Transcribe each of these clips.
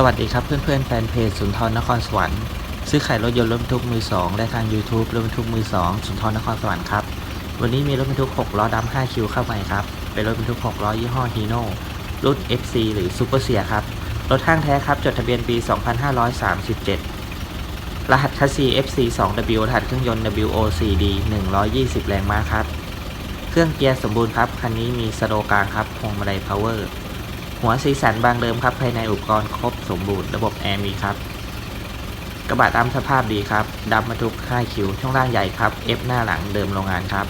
สวัสดีครับเพื่อนๆแฟนเพจสุนทรนครสวรรค์ซื้อขายรถยนต์รถบรรทุกมือสองได้ทาง YouTube รถบรรทุกมือสองสุนทรนครสวรรค์ครับ วันนี้มีรถบรรทุก 6 ล้อดำ5คิวเข้าใหม่ครับ เป็นรถบรรทุก 6 ล้อยี่ห้อฮีโน่รุ่น FC หรือซูเปอร์เซียครับ รถห้างแท้ครับ จดทะเบียนปี 2537 รหัสคัสซี FC 2W รหัสเครื่องยนต์ WOCD 120 แรงม้าครับ เครื่องเกียร์สมบูรณ์ครับ คันนี้มีสโลกลางครับพวงมาลัยพาวเวอร์ หัวสีสันบางเดิมครับภายในอุปกรณ์ครบสมบูรณ์ระบบแอร์มีครับ กระบะดำสภาพดีครับดำบรรทุก5คิวช่วงล่างใหญ่ครับ F หน้าหลังเดิมโรงงานครับ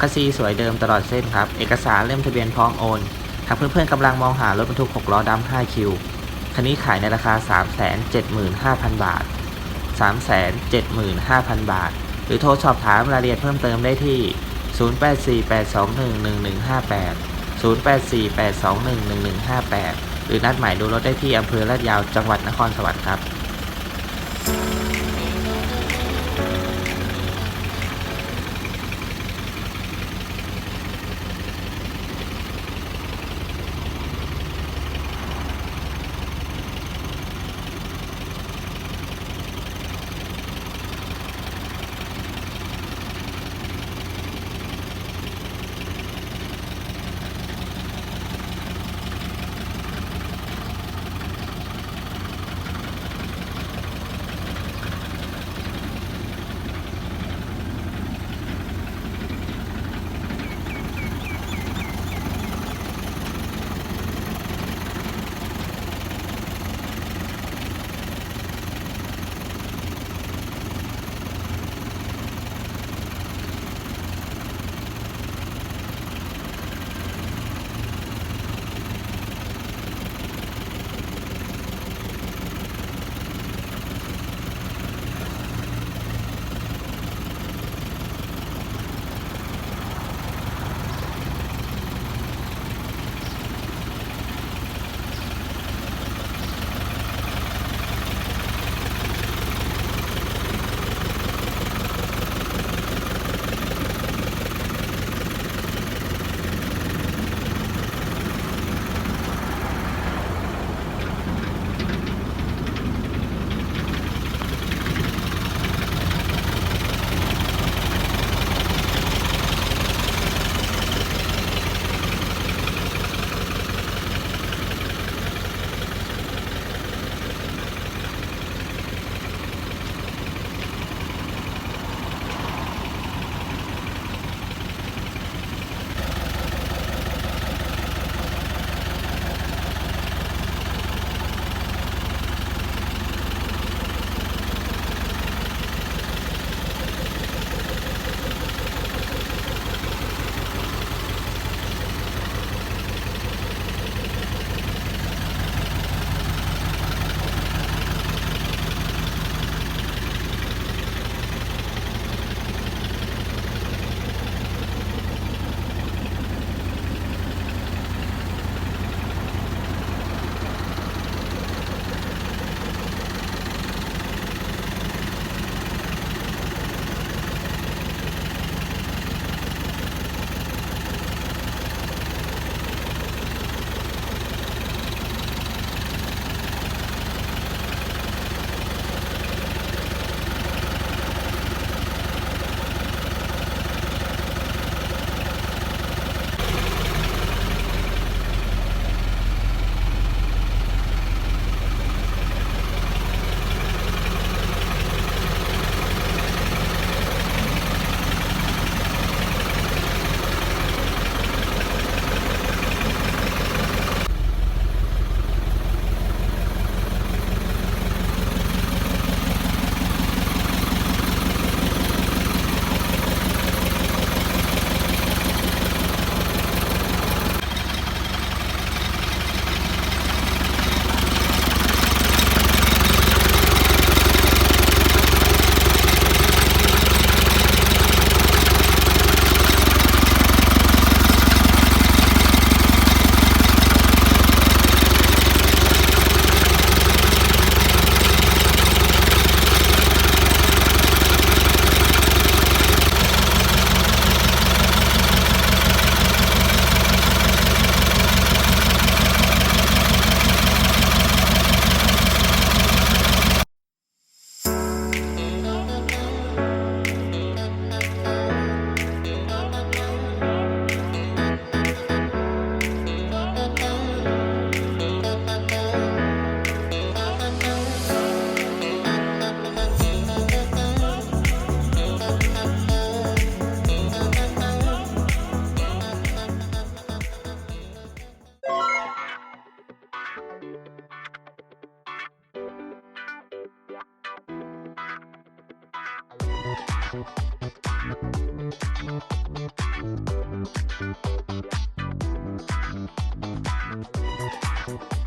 คัสซีสวยเดิมตลอดเส้นครับ เอกสารเล่มทะเบียนพร้อมโอน หากเพื่อนๆกำลังมองหารถบรรทุก 6 ล้อดำ5คิว คันนี้ขายในราคา 375,000 บาท 375,000 บาท หรือโทรสอบถามรายละเอียดเพิ่มเติมได้ที่ 0848211158 0848211158 หรือนัดหมายดูรถได้ที่อำเภอลาดยาวจังหวัดนครสวรรค์ครับ Thank you.